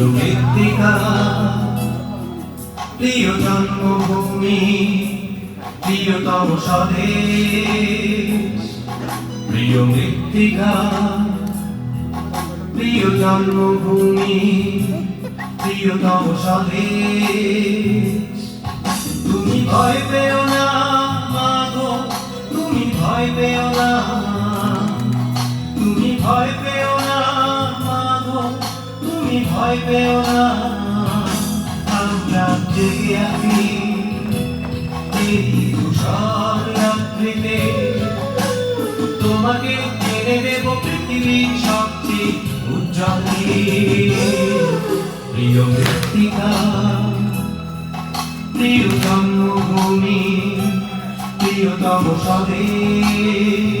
প্রিয় মৃত্তিকা। প্রিয় জন্মভূমি, প্রিয়তম স্বদেশ। প্রিয় মৃত্তিকা, প্রিয় জন্মভূমি, প্রিয়তম স্বদেশ। তুমি ভয় পেও না মাগো তুমি ভয় পেও না। তুমি ভয় পেও ভয় পেও না আমরা জেগে রাত্রিতে তোমাকে এনে দেব পৃথিবীর সবচেয়ে উজ্জ্বল প্রিয় মৃত্তিকা প্রিয় জন্মভূমি, প্রিয়তম স্বদেশ।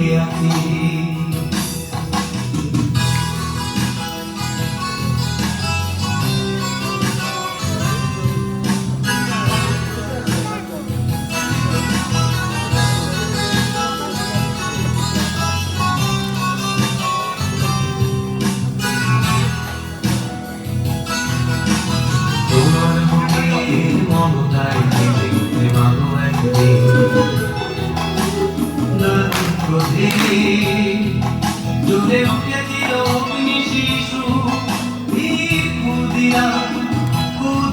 জেগে আছি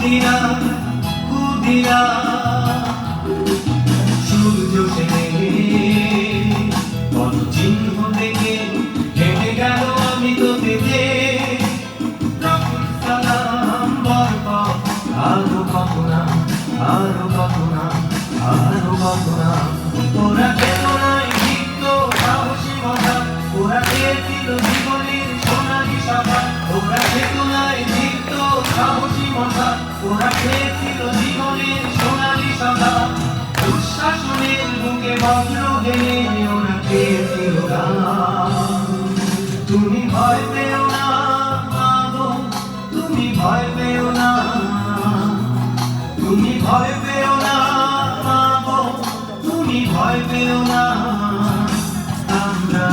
ক্ষুদিরা ক্ষুদিরা তুমি ভয় পেও না তুমি ভয় পেও না। তুমি ভয় পেও না তুমি ভয় পেও না। আমরা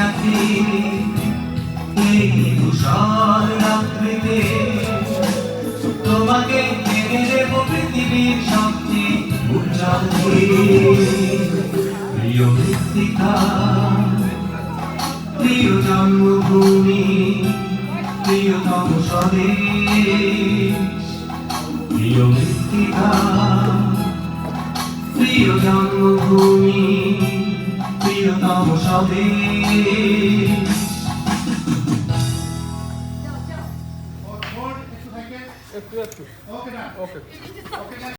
আছি। মৃত্তিকা প্রিয় জন্মভূমি প্রিয়তম স্বদেশ প্রিয় মৃত্তিকা প্রিয় জন্মভূমি প্রিয়তম স্বদেশ ওকে না ওকে